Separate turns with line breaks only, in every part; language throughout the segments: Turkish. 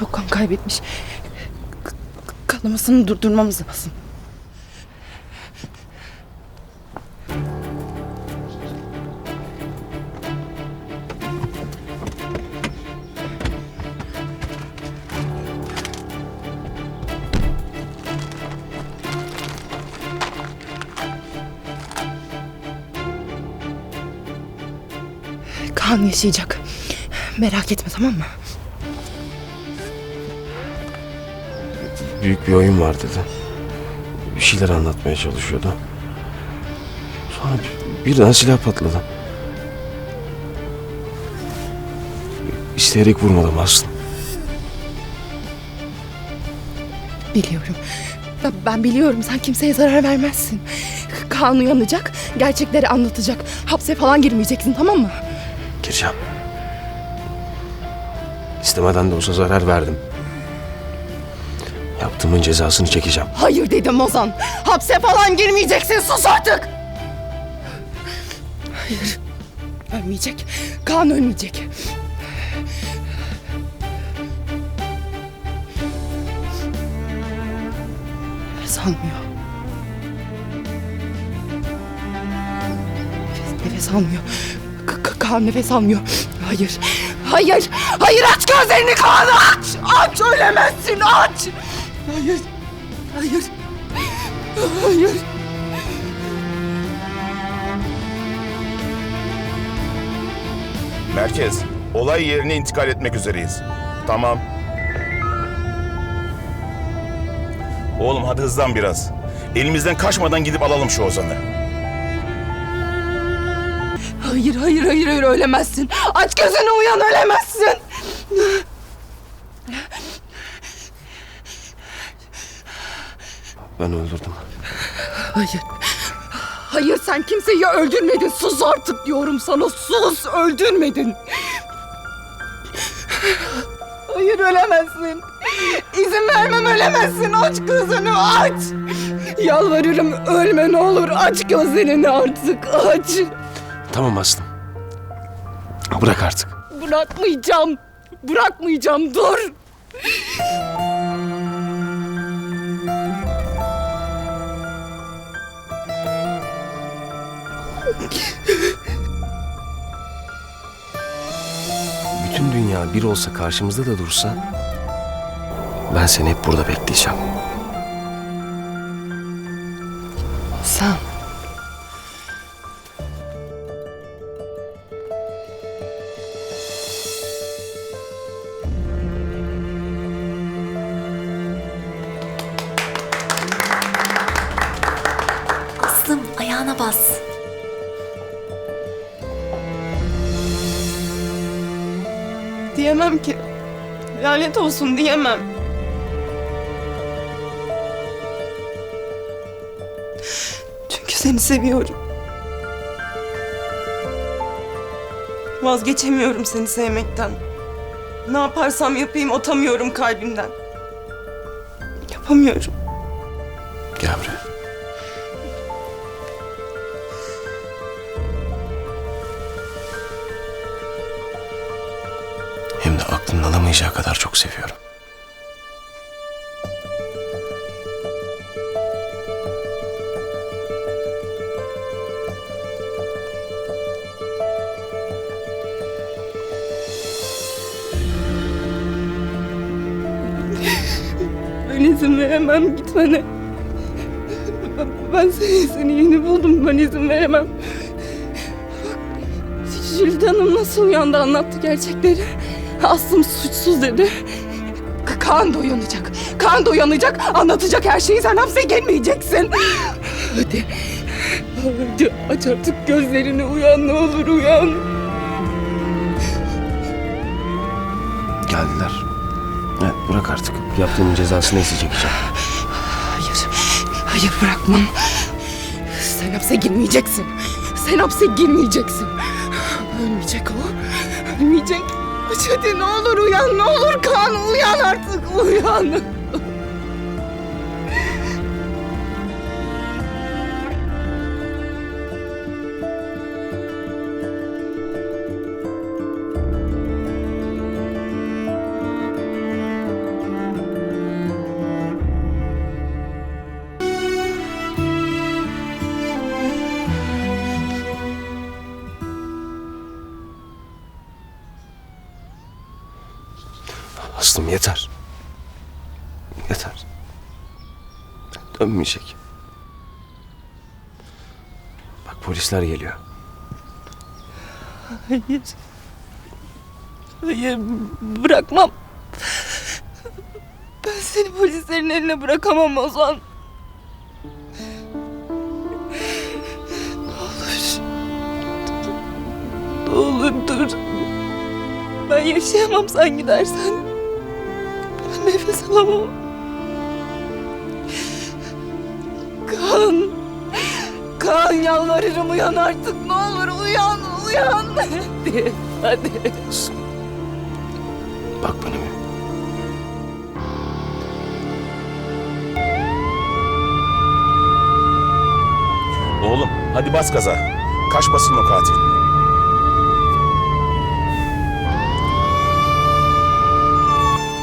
Çok kan kaybetmiş. Kanamasını durdurmamız lazım. Kaan yaşayacak. Merak etme tamam mı?
Büyük bir oyun var dedi. Bir şeyler anlatmaya çalışıyordu. Sonra bir- birden silah patladı. İsteyerek vurmadım aslında.
Biliyorum. Ben, ben biliyorum sen kimseye zarar vermezsin. Kaan uyanacak, gerçekleri anlatacak. Hapse falan girmeyeceksin tamam mı?
Gireceğim. İstemeden de olsa zarar verdim. Yaptığımın cezasını çekeceğim.
Hayır dedim Ozan. Hapse falan girmeyeceksin sus artık. Hayır. Ölmeyecek. Kaan ölmeyecek. Nefes almıyor. Nefes, almıyor. Ka- Ka- Kaan nefes almıyor. Hayır. Hayır. Hayır aç gözlerini Kaan aç. Aç ölemezsin aç. Hayır. Hayır. Hayır.
Merkez, olay yerine intikal etmek üzereyiz. Tamam. Oğlum hadi hızlan biraz. Elimizden kaçmadan gidip alalım şu Ozan'ı.
Hayır, hayır, hayır, hayır ölemezsin. Aç gözünü uyan ölemezsin.
Ben öldürdüm.
Hayır. Hayır sen kimseyi öldürmedin. Sus artık diyorum sana. Sus öldürmedin. Hayır ölemezsin. İzin vermem ölemezsin. Aç gözünü aç. Yalvarırım ölme ne olur. Aç gözlerini artık aç.
Tamam Aslım. Bırak artık.
Bırakmayacağım. Bırakmayacağım dur.
Bütün dünya bir olsa karşımızda da dursa ben seni hep burada bekleyeceğim.
Sen.
Aslım ayağına bas.
Diyemem ki. Lanet olsun diyemem. Çünkü seni seviyorum. Vazgeçemiyorum seni sevmekten. Ne yaparsam yapayım atamıyorum kalbimden. Yapamıyorum.
Gel aklının alamayacağı kadar çok seviyorum.
Ben izin veremem gitmene. Ben, seni, seni yeni buldum. Ben izin veremem. Jülide Hanım nasıl uyandı anlattı gerçekleri. Aslım suçsuz dedi. Ka- Kaan da uyanacak. Kaan da uyanacak. Anlatacak her şeyi. Sen hapse gelmeyeceksin. Hadi. Hadi aç artık gözlerini uyan ne olur uyan.
Geldiler. Evet, bırak artık. Yaptığımın cezası neyse çekeceğim.
Hayır. Hayır bırakmam. Sen hapse girmeyeceksin. Sen hapse girmeyeceksin. Ölmeyecek o. Ölmeyecek. Hadi ne olur uyan ne olur kan uyan artık uyan.
Aslım yeter. Yeter. Dönmeyecek. Bak polisler geliyor.
Hayır. Hayır bırakmam. Ben seni polislerin eline bırakamam Ozan. Ne olur. Ne olur dur. Ben yaşayamam sen gidersen. Nefes alamam. Kaan. Kaan yalvarırım uyan artık ne olur uyan uyan. Hadi hadi.
Bak bana bir.
Oğlum hadi bas gaza. Kaçmasın o katil.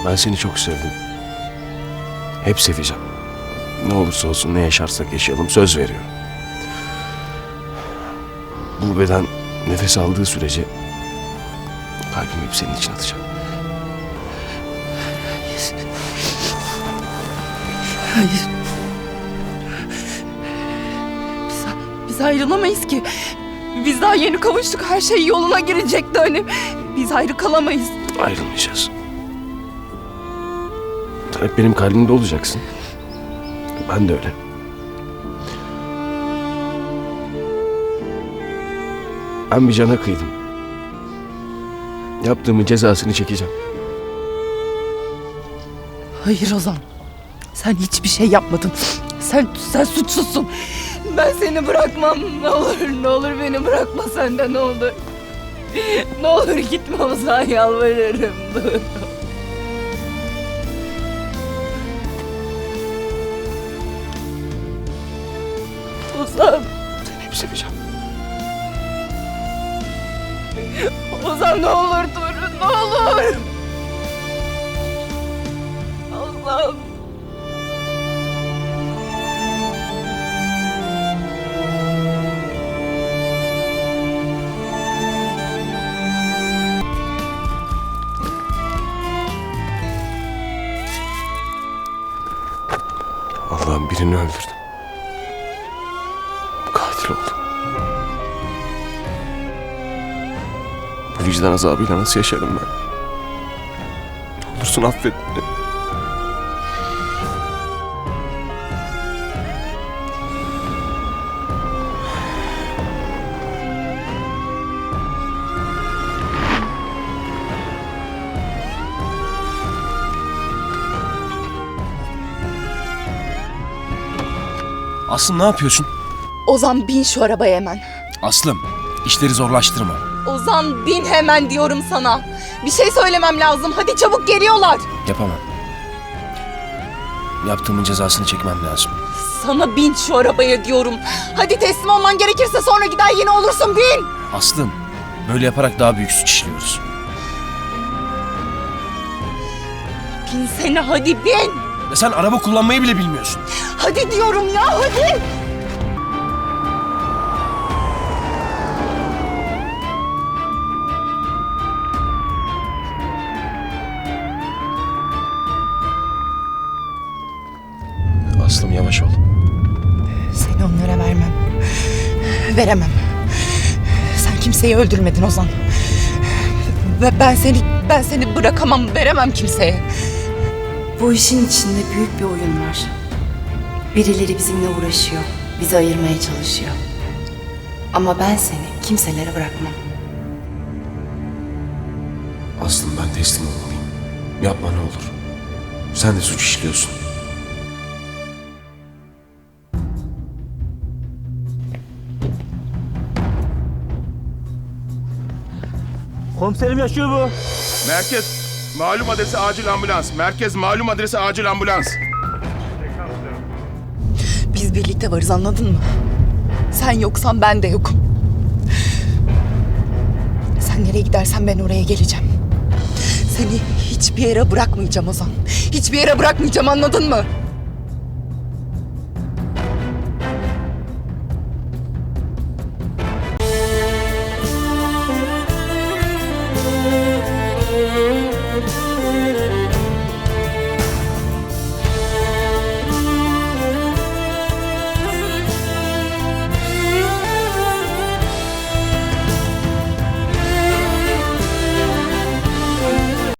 Ben seni çok sevdim. Hep seveceğim. Ne olursa olsun ne yaşarsak yaşayalım söz veriyorum. Bu beden nefes aldığı sürece kalbim hep senin için atacak.
Hayır. Biz, biz ayrılamayız ki. Biz daha yeni kavuştuk. Her şey yoluna girecekti hani. Biz ayrı kalamayız.
Ayrılmayacağız. Sen hep benim kalbimde olacaksın. Ben de öyle. Ben bir cana kıydım. Yaptığımın cezasını çekeceğim.
Hayır Ozan. Sen hiçbir şey yapmadın. Sen sen suçsuzsun. Ben seni bırakmam. Ne olur ne olur beni bırakma sen de ne olur. Ne olur gitme Ozan yalvarırım. Dur. Ozan,
Seni hep seveceğim.
Ozan ne olur dur, ne olur. Ozan.
Allah'ım birini öldürdüm. Vicdan azabıyla nasıl yaşarım ben? Ne olursun affet beni.
Aslım ne yapıyorsun?
Ozan bin şu arabaya hemen.
Aslım, işleri zorlaştırma.
Ozan bin hemen diyorum sana. Bir şey söylemem lazım. Hadi çabuk geliyorlar.
Yapamam. Yaptığımın cezasını çekmem lazım.
Sana bin şu arabaya diyorum. Hadi teslim olman gerekirse sonra gider yine olursun bin.
Aslım, böyle yaparak daha büyük suç işliyoruz.
Bin seni hadi bin.
Ve sen araba kullanmayı bile bilmiyorsun.
Hadi diyorum ya hadi. Veremem. Sen kimseyi öldürmedin Ozan. Ve ben seni ben seni bırakamam, veremem kimseye.
Bu işin içinde büyük bir oyun var. Birileri bizimle uğraşıyor. Bizi ayırmaya çalışıyor. Ama ben seni kimselere bırakmam.
Aslım ben teslim olmalıyım. Yapma ne olur. Sen de suç işliyorsun.
Komiserim yaşıyor bu.
Merkez malum adrese acil ambulans. Merkez malum adrese acil ambulans.
Biz birlikte varız anladın mı? Sen yoksan ben de yokum. Sen nereye gidersen ben oraya geleceğim. Seni hiçbir yere bırakmayacağım Ozan. Hiçbir yere bırakmayacağım anladın mı?